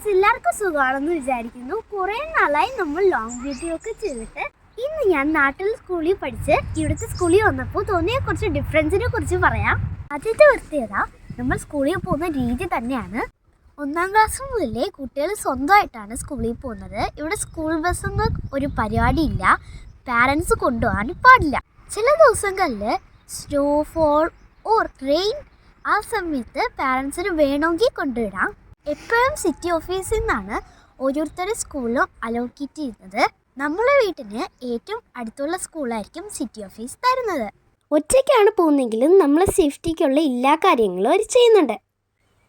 Friends എല്ലാവർക്കും സുഖമാണെന്ന് വിചാരിക്കുന്നു. കുറേ നാളായി നമ്മൾ ലോങ് വീഡിയോ ഒക്കെ ചെയ്തിട്ട്. ഇന്ന് ഞാൻ നാട്ടിൽ സ്കൂളിൽ പഠിച്ച് ഇവിടുത്തെ സ്കൂളിൽ വന്നപ്പോൾ തോന്നിയ കുറച്ച് ഡിഫറൻസിനെ കുറിച്ച് പറയാം. ആദ്യത്തെ വൃത്തിയത നമ്മൾ സ്കൂളിൽ പോകുന്ന രീതി തന്നെയാണ്. ഒന്നാം ക്ലാസ് മുതലേ കുട്ടികൾ സ്വന്തമായിട്ടാണ് സ്കൂളിൽ പോകുന്നത്. ഇവിടെ സ്കൂൾ ബസ്സൊന്നും ഒരു പരിപാടിയില്ല പാരൻസ് കൊണ്ടുപോകാൻ പാടില്ല. ചില ദിവസങ്ങളിൽ സ്നോഫോൾ ഓർ റെയിൻ ആ സമയത്ത് പാരൻസിന് വേണമെങ്കിൽ കൊണ്ടുവിടാം എപ്പോഴും സിറ്റി ഓഫീസിൽ നിന്നാണ് ഓരോരുത്തരുടെ സ്കൂളിലും അലോക്കേറ്റ് ചെയ്യുന്നത്. നമ്മളെ വീട്ടിന് ഏറ്റവും അടുത്തുള്ള സ്കൂളായിരിക്കും സിറ്റി ഓഫീസ് തരുന്നത്. ഒറ്റയ്ക്കാണ് പോകുന്നെങ്കിലും നമ്മളെ സേഫ്റ്റിക്കുള്ള എല്ലാ കാര്യങ്ങളും അവർ ചെയ്യുന്നുണ്ട്.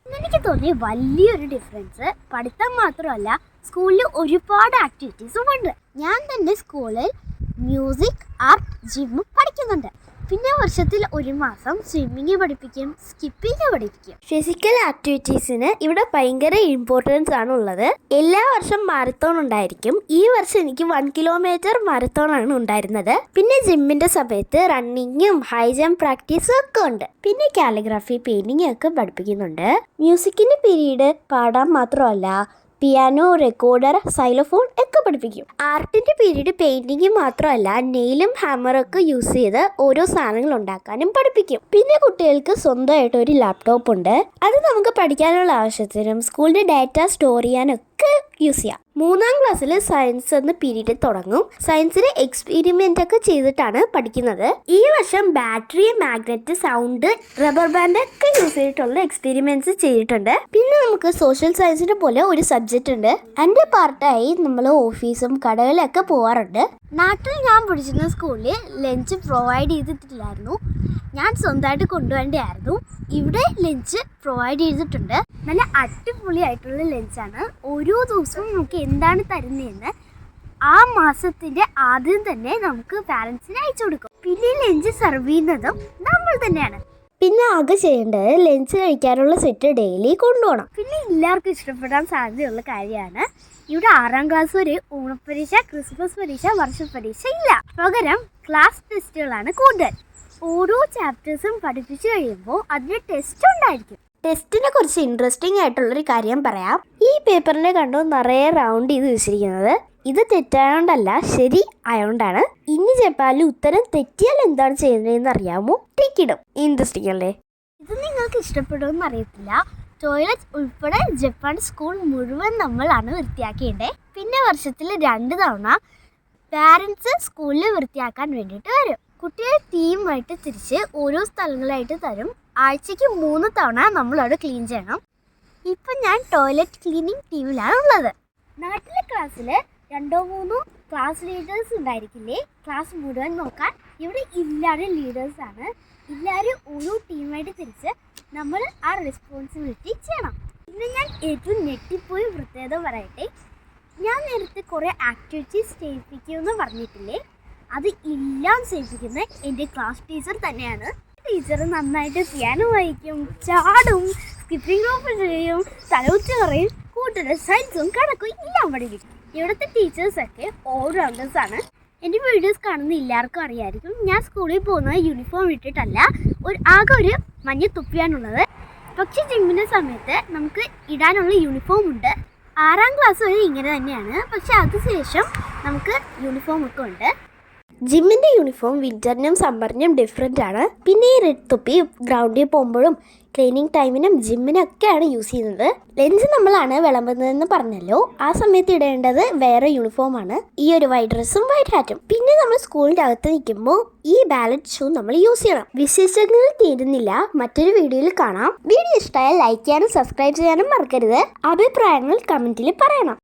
എനിക്ക് തോന്നി വലിയൊരു ഡിഫറൻസ് പഠിത്തം മാത്രമല്ല സ്കൂളിൽ ഒരുപാട് ആക്ടിവിറ്റീസും ഉണ്ട്. ഞാൻ തന്നെ സ്കൂളിൽ മ്യൂസിക് ആർട്ട് ജിമ്മും പഠിക്കുന്നുണ്ട്. പിന്നെ വർഷത്തിൽ ഒരു മാസം സ്വിമ്മിങ് പഠിപ്പിക്കും സ്കിപ്പിംഗ് പഠിപ്പിക്കും. ഫിസിക്കൽ ആക്ടിവിറ്റീസിന് ഇവിടെ ഭയങ്കര ഇമ്പോർട്ടൻസ് ആണ് ഉള്ളത്. എല്ലാ വർഷം മാരത്തോൺ ഉണ്ടായിരിക്കും. ഈ വർഷം എനിക്ക് വൺ കിലോമീറ്റർ മാരത്തോൺ ആണ് ഉണ്ടായിരുന്നത്. പിന്നെ ജിമ്മിന്റെ സമയത്ത് റണ്ണിങ്ങും ഹൈ ജമ്പ് പ്രാക്ടീസും ഒക്കെ ഉണ്ട്. പിന്നെ കാലിഗ്രാഫി പെയിന്റിംഗ് ഒക്കെ പഠിപ്പിക്കുന്നുണ്ട്. മ്യൂസിക്കിന്റെ പീരീഡ് പാടാൻ മാത്രമല്ല പിയാനോ റെക്കോർഡർ സൈലോഫോൺ ഒക്കെ പഠിപ്പിക്കും. ആർട്ടിന്റെ പീരീഡ് പെയിന്റിങ് മാത്രമല്ല നെയിലും ഹാമറൊക്കെ യൂസ് ചെയ്ത് ഓരോ സാധനങ്ങൾ ഉണ്ടാക്കാനും പഠിപ്പിക്കും. പിന്നെ കുട്ടികൾക്ക് സ്വന്തമായിട്ട് ഒരു ലാപ്ടോപ്പ് ഉണ്ട്. അത് നമുക്ക് പഠിക്കാനുള്ള ആവശ്യത്തിനും സ്കൂളിന്റെ ഡാറ്റ സ്റ്റോർ ചെയ്യാനൊക്കെ യൂസ് ചെയ്യാം. മൂന്നാം ക്ലാസ്സിൽ സയൻസ് എന്ന പീരീഡ് തുടങ്ങും. സയൻസിന് എക്സ്പെരിമെന്റ് ഒക്കെ ചെയ്തിട്ടാണ് പഠിക്കുന്നത്. ഈ വർഷം battery magnet sound rubber band ഒക്കെ യൂസ് ചെയ്തിട്ടുള്ള എക്സ്പെരിമെന്റ്സ് ചെയ്തിട്ടുണ്ട്. പിന്നെ നമുക്ക് സോഷ്യൽ സയൻസിന്റെ പോലെ ഒരു സബ്ജക്റ്റ് ഉണ്ട്. എന്റെ പാർട്ടായി നമ്മൾ ഓഫീസും കടകളിലൊക്കെ പോവാറുണ്ട്. നാട്ടിൽ ഞാൻ പഠിച്ചിരുന്ന സ്കൂളിൽ ലഞ്ച് പ്രൊവൈഡ് ചെയ്തിട്ടില്ലായിരുന്നു. ഞാൻ സ്വന്തമായിട്ട് കൊണ്ടുവേണ്ടതായിരുന്നു ഇവിടെ ലഞ്ച് പ്രൊവൈഡ് ചെയ്തിട്ടുണ്ട്. നല്ല അടിപൊളിയായിട്ടുള്ള ലഞ്ചാണ്. ഓരോ ദിവസവും നമുക്ക് എന്താണ് തരുന്നതെന്ന് ആ മാസത്തിന്റെ ആദ്യം തന്നെ നമുക്ക് പാരൻസിന് അയച്ചു കൊടുക്കും. പിന്നെ ലഞ്ച് സെർവ് ചെയ്യുന്നതും നമ്മൾ തന്നെയാണ്. പിന്നെ ആകെ ചെയ്യേണ്ടത് ലഞ്ച് കഴിക്കാനുള്ള സെറ്റ് ഡെയിലി കൊണ്ടുപോകണം. പിന്നെ എല്ലാവർക്കും ഇഷ്ടപ്പെടാൻ സാധ്യതയുള്ള കാര്യമാണ്. ഇവിടെ ആറാം ക്ലാസ് വരെ ഓണപ്പരീക്ഷ ക്രിസ്മസ് പരീക്ഷ വർഷപരീക്ഷ ഇല്ല. പകരം ക്ലാസ് ടെസ്റ്റുകളാണ് കൂടുതൽ. ഓരോ ചാപ്റ്റേഴ്സും പഠിപ്പിച്ചു കഴിയുമ്പോൾ അതിന് ടെസ്റ്റ് ഉണ്ടായിരിക്കും. ടെസ്റ്റിനെ കുറിച്ച് ഇൻട്രസ്റ്റിംഗ് ആയിട്ടുള്ളൊരു കാര്യം പറയാം. ഈ പേപ്പറിനെ കണ്ടു നിറയെ റൗണ്ട് ചെയ്ത് വെച്ചിരിക്കുന്നത്. ഇത് തെറ്റായോണ്ടല്ല ശരി ആയോണ്ടാണ്. ഇനി ചെപ്പാലും ഉത്തരം തെറ്റിയാൽ എന്താണ് ചെയ്യുന്നതെന്ന് അറിയാമോ? ടിക്കിടും ഇൻട്രസ്റ്റിംഗ് അല്ലേ? ഇത് നിങ്ങൾക്ക് ഇഷ്ടപ്പെടുമെന്ന് അറിയത്തില്ല. ടോയ്ലറ്റ് ഉൾപ്പെടെ ജപ്പാൻ സ്കൂൾ മുഴുവൻ നമ്മളാണ് വൃത്തിയാക്കേണ്ടത് പിന്നെ വർഷത്തിൽ രണ്ട് തവണ പാരൻസ് സ്കൂളിൽ വൃത്തിയാക്കാൻ വേണ്ടിയിട്ട് വരും. കുട്ടിയെ തീമായിട്ട് തിരിച്ച് ഓരോ സ്ഥലങ്ങളായിട്ട് തരും. ആഴ്ചയ്ക്ക് മൂന്ന് തവണ നമ്മളവിടെ ക്ലീൻ ചെയ്യണം. ഇപ്പം ഞാൻ ടോയ്ലറ്റ് ക്ലീനിങ് ടീമിലാണ് ഉള്ളത്. നാട്ടിലെ ക്ലാസ്സിൽ രണ്ടോ മൂന്നോ ക്ലാസ് ലീഡേഴ്സ് ഉണ്ടായിരിക്കില്ലേ? ക്ലാസ് മുഴുവൻ നോക്കാൻ ഇവിടെ എല്ലാവരും ലീഡേഴ്സാണ് എല്ലാവരും ഓരോ ടീമായിട്ട് തിരിച്ച് നമ്മൾ ആ റെസ്പോൺസിബിലിറ്റി ചെയ്യണം. ഇന്ന് ഞാൻ ഏറ്റവും ഞെട്ടിപ്പോയി പ്രത്യേകത പറയട്ടെ? ഞാൻ നേരത്തെ കുറേ ആക്ടിവിറ്റീസ് ചെയ്യിപ്പിക്കുമെന്ന് പറഞ്ഞിട്ടില്ലേ? അത് എല്ലാം ചെയ്യിപ്പിക്കുന്ന എന്റെ ക്ലാസ് ടീച്ചർ തന്നെയാണ്. ടീച്ചർ നന്നായിട്ട് പിയാനോ വായിക്കും ചാടും സ്കിപ്പിംഗ് റോപ്പ് ചെയ്യും തലവുച്ച പറയും കൂട്ടരുടെ സയൻസും കണക്കും എല്ലാം പഠിപ്പിക്കും ഇവിടുത്തെ ടീച്ചേഴ്സൊക്കെ ഓൾറൗണ്ടേഴ്സ് ആണ്. എന്റെ വീഡിയോസ് കാണുന്ന എല്ലാവർക്കും അറിയായിരിക്കും. ഞാൻ സ്കൂളിൽ പോകുന്നത് യൂണിഫോം ഇട്ടിട്ടല്ല ഒരു ആകെ ഒരു മഞ്ഞ തുപ്പിയാണുള്ളത്. പക്ഷേ ജിമ്മിന്റെ സമയത്ത് നമുക്ക് ഇടാനുള്ള യൂണിഫോം ഉണ്ട്. ആറാം ക്ലാസ് വരെ ഇങ്ങനെ തന്നെയാണ്. പക്ഷേ അതിനുശേഷം നമുക്ക് യൂണിഫോം ഒക്കെ ഉണ്ട്. ജിമ്മിന്റെ യൂണിഫോം വിന്ററിനും സമ്മറിനും ഡിഫറെന്റ് ആണ്. പിന്നെ ഈ റെഡ് തൊപ്പി ഗ്രൗണ്ടിൽ പോകുമ്പോഴും ട്രെയിനിങ് ടൈമിനും ജിമ്മിനൊക്കെയാണ് യൂസ് ചെയ്യുന്നത്. ലെൻസ് നമ്മളാണ് വിളമ്പുന്നതെന്ന് പറഞ്ഞല്ലോ. ആ സമയത്ത് ഇടേണ്ടത് വേറെ യൂണിഫോമാണ് ഈ ഒരു വൈറ്റ് ഡ്രസ്സും വൈറ്റ് ഹാറ്റും പിന്നെ നമ്മൾ സ്കൂളിന്റെ അകത്ത് നിൽക്കുമ്പോൾ ഈ ബാലറ്റ് ഷൂ നമ്മൾ യൂസ് ചെയ്യണം. വിശേഷങ്ങൾ തീരുന്നില്ല മറ്റൊരു വീഡിയോയിൽ കാണാം. വീഡിയോ ഇഷ്ടമായാൽ ലൈക്ക് ചെയ്യാനും സബ്സ്ക്രൈബ് ചെയ്യാനും മറക്കരുത്. അഭിപ്രായങ്ങൾ കമന്റിൽ പറയണം.